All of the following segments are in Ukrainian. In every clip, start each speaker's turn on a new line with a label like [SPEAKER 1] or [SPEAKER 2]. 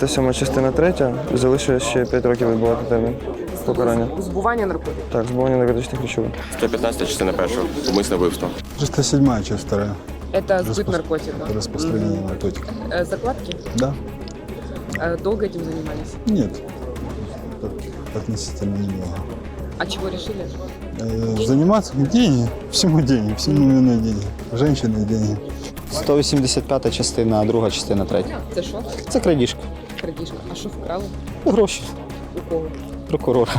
[SPEAKER 1] 107 частина 3, залишилось ще 5 років відбувати термін покарання.
[SPEAKER 2] Збування наркотиків.
[SPEAKER 1] Так, збування наркотичних речовин.
[SPEAKER 3] 115 частина перша. Умисне вбивство.
[SPEAKER 4] 307 часть вторая.
[SPEAKER 2] Это сбыт
[SPEAKER 4] Распро-
[SPEAKER 2] наркотиков.
[SPEAKER 4] Распространение наркотиков.
[SPEAKER 2] Э, Закладки?
[SPEAKER 4] Да?
[SPEAKER 2] Э, Долго этим занимались?
[SPEAKER 4] Нет. Относительно немного.
[SPEAKER 2] А чего решили?
[SPEAKER 4] Э, Заниматься? Деньги. Всему деньги. Всему нужны деньги. Женщины деньги.
[SPEAKER 5] 185 частина, а друга частина третя.
[SPEAKER 2] Це що?
[SPEAKER 5] Це крадіжка.
[SPEAKER 2] Крадіжка. А що вкрали?
[SPEAKER 5] Гроші
[SPEAKER 2] У кого?
[SPEAKER 5] прокурора.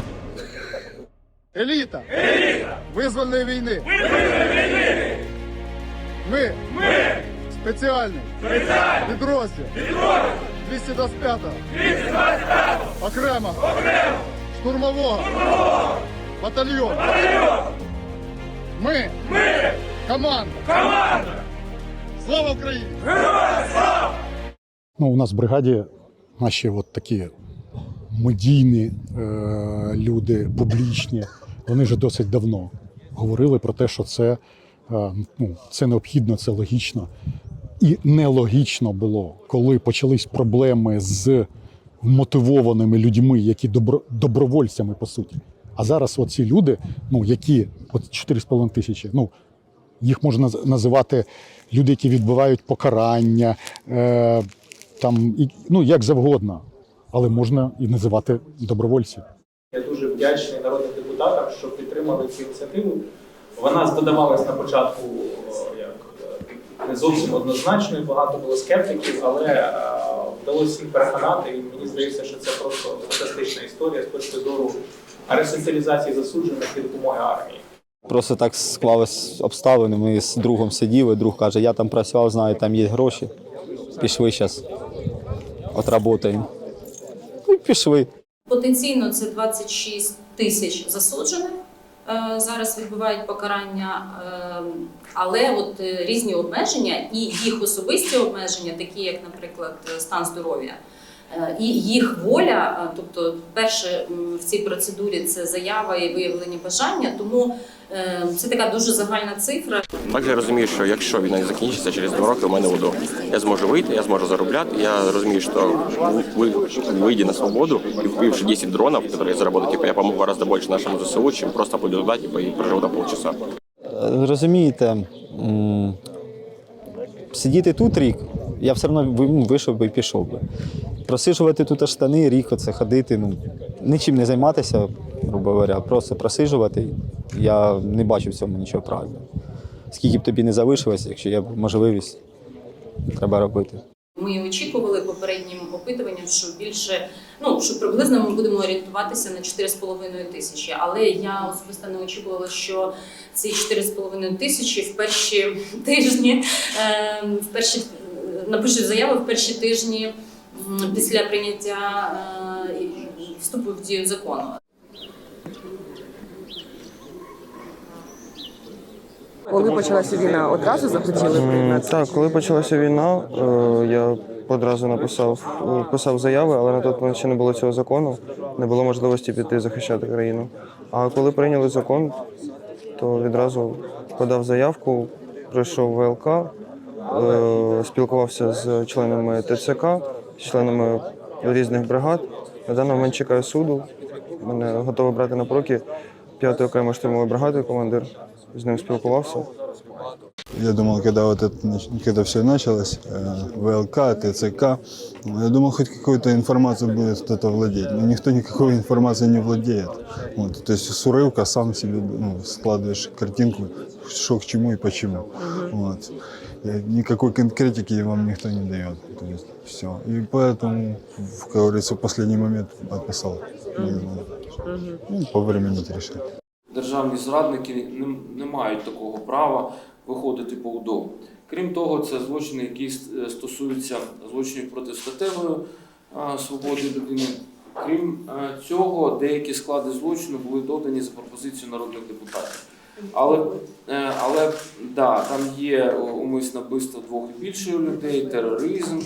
[SPEAKER 6] Еліта! Еліта! Визвольної війни! Визвольної війни! Ми! Ми! Спеціальний! Спеціальний! Підрозділ! Підрозділ! 225! 225! Окремо! Окремо! Штурмового! Штурмового! Батальйон! Батальйон! Ми! Ми! Команда! Команда! Слава Україні!
[SPEAKER 7] Ну, у нас в бригаді наші от такі медійні е, люди, публічні, вони вже досить давно говорили про те, що це, е, ну, це необхідно, це логічно. І нелогічно було, коли почались проблеми з мотивованими людьми, які добро, добровольцями, по суті. А зараз оці люди, ну, які от 4,5 тисячі, ну, їх можна наз- називати люди, які відбувають покарання, е, там, і, ну, як завгодно, але можна і називати добровольців.
[SPEAKER 8] Я дуже вдячний народним депутатам, що підтримали цю ініціативу. Вона здавалась на початку як е, не зовсім однозначною, багато було скептиків, але е, вдалося всіх переконати. І мені здається, що це просто фантастична історія з точки зору ресоціалізації засуджених і допомоги армії.
[SPEAKER 5] Просто так склались обставини. Ми з другом сиділи, друг каже, я там працював, знаю, там є гроші. Пішли зараз, отработаємо. Ну, і пішли.
[SPEAKER 9] Потенційно це 26 тисяч засуджених. е, Зараз відбувають покарання, е, але от е, різні обмеження і їх особисті обмеження, такі як, наприклад, стан здоров'я, і їх воля. е, Тобто, перше в цій процедурі це заява і виявлення бажання. Тому е, це така дуже загальна цифра.
[SPEAKER 3] Також я розумію, що якщо війна не закінчиться через два роки, у мене УДО. Я зможу вийти, я зможу заробляти. Я розумію, що ви вийдя на свободу и вбивши 10 дронов, которые я заработаю, типа, я помогу гораздо больше нашему ЗСУ, чем просто буду ждать типа, и проживу до полчаса.
[SPEAKER 5] Е, Розумієте, сидіти тут рік, я все одно вийшов би і пішов би. Просижувати тут штани, рік оце ходити, ну, нічим не займатися, грубо говоря, просто просижувати. Я не бачу в цьому нічого правильного. Скільки б тобі не залишилось, якщо є можливість, треба робити.
[SPEAKER 9] Ми очікували попереднім опитуванням, що більше ну що приблизно ми будемо орієнтуватися на 4,5 тисячі. Але я особисто не очікувала, що ці 4,5 тисячі в перші тижні е, в перші напишуть заяви в перші тижні після прийняття е, вступу в дію закону.
[SPEAKER 2] Коли почалася війна, одразу захотіли приєднатися?
[SPEAKER 1] Так, коли почалася війна, е, я одразу написав писав заяви, але на той момент ще не було цього закону, не було можливості піти захищати країну. А коли прийняли закон, то відразу подав заявку, пройшов ВЛК, е, спілкувався з членами ТЦК, членами різних бригад. На даний момент чекаю суду. Мене готовий брати на проки 5-ї окремої штурмової бригади, командир. З ним спілкувався.
[SPEAKER 4] Я думал, когда вот это, нач- когда все началось, э, ВЛК, ТЦК, я думал, хоть какую-то информацию будет кто-то владеть. Но никто никакой информацией не владеет. Вот, то есть с урывка сам себе ну, складываешь картинку, что к чему и почему. Вот. И никакой конкретики вам никто не дает. То есть все. И поэтому, в- как говорится, в последний момент подписал. Ну, по времени решил.
[SPEAKER 10] державні зрадники не, не мають такого права виходити по УДО. Крім того, це злочини, які е, стосуються злочинів проти статевої свободи людини. Крім е, цього, деякі склади злочину були додані за пропозицією народних депутатів. Але, е, але да, там є умисне вбивство двох і більше людей, тероризм.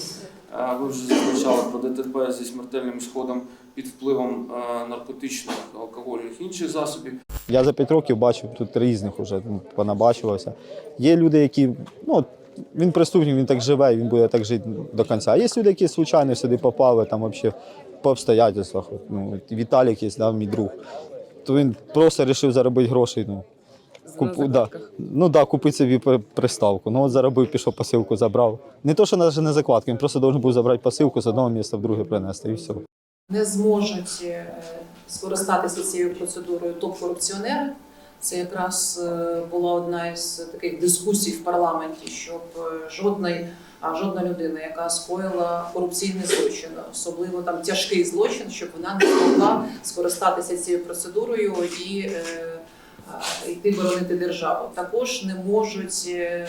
[SPEAKER 10] Ви вже зазначали про ДТП зі смертельним сходом під впливом е, наркотичних, алкогольних інших засобів.
[SPEAKER 5] Я за 5 років бачив тут різних уже понабачувався. Є люди, які ну, він преступник, він так живе, він буде так жити до кінця. А є люди, які случайно сюди попали, там взагалі по обстоятельствах. Ну, Віталік є, да, мій друг. То він просто вирішив заробити грошей. Ну,
[SPEAKER 2] На
[SPEAKER 5] Купу, да. Ну да, купити собі приставку. Ну от заробив, пішов посилку, забрав. Не то, що навіть не закладки, він просто должен був забрати посилку з одного місця в друге принести і все.
[SPEAKER 11] Не зможуть е, скористатися цією процедурою топ-корупціонери. Це якраз е, була одна із таких дискусій в парламенті, щоб жодної, а жодна людина, яка скоїла корупційний злочин, особливо там тяжкий злочин, щоб вона не змогла скористатися цією процедурою і е, йти боронити державу. Також не можуть е,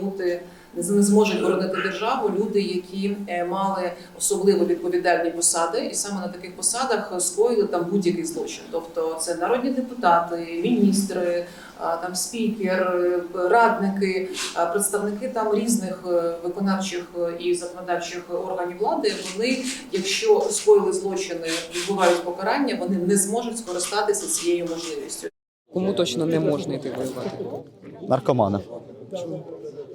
[SPEAKER 11] бути не зможуть боронити державу люди, які е, мали особливо відповідальні посади, і саме на таких посадах скоїли там будь-який злочин. Тобто це народні депутати, міністри, там спікер, е, радники, представники там різних е, виконавчих е, і законодавчих органів влади. Вони, якщо скоїли злочини, відбувають покарання, вони не зможуть скористатися цією можливістю.
[SPEAKER 2] Кому точно не можна йти воювати?
[SPEAKER 5] Наркомана.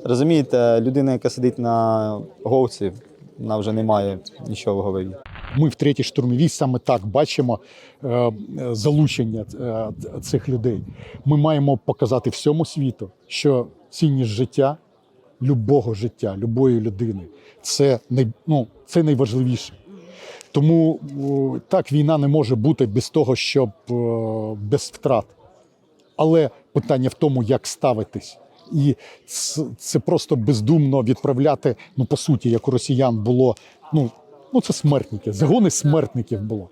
[SPEAKER 5] Розумієте, людина, яка сидить на говці, вона вже не має нічого в голові.
[SPEAKER 7] Ми в третій штурмовій саме так бачимо е, е, залучення е, цих людей. Ми маємо показати всьому світу, що цінність життя, любого життя, любої людини це най, ну, це найважливіше. Тому так війна не може бути без того, щоб е, без втрат. Але питання в тому, як ставитись. І це, просто бездумно відправляти, ну по суті, як у росіян було, ну, ну це смертники, загони смертників було.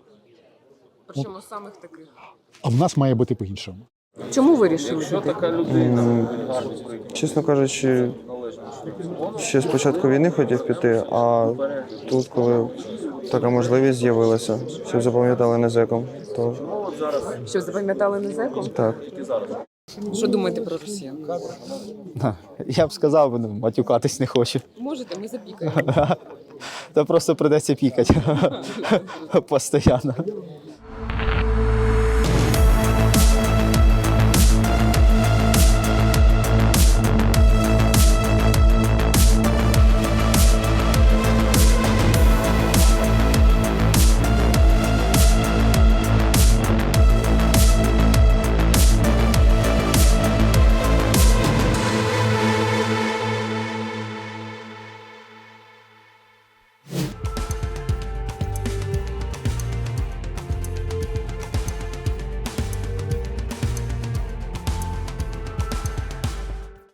[SPEAKER 2] Причому самих таких.
[SPEAKER 7] А в нас має бути по-іншому.
[SPEAKER 2] Чому ви вирішили
[SPEAKER 1] Чесно кажучи, ще з початку війни хотів піти, а тут, коли така можливість з'явилася, щоб запам'ятали не зеком, то
[SPEAKER 2] Що запам'ятали не зеком?
[SPEAKER 1] так.
[SPEAKER 2] Що думаєте про росіян?
[SPEAKER 5] Я б сказав, ну, матюкатись не хочу.
[SPEAKER 2] Можете, ми запікаємо.
[SPEAKER 5] Та просто придеться пікати постійно.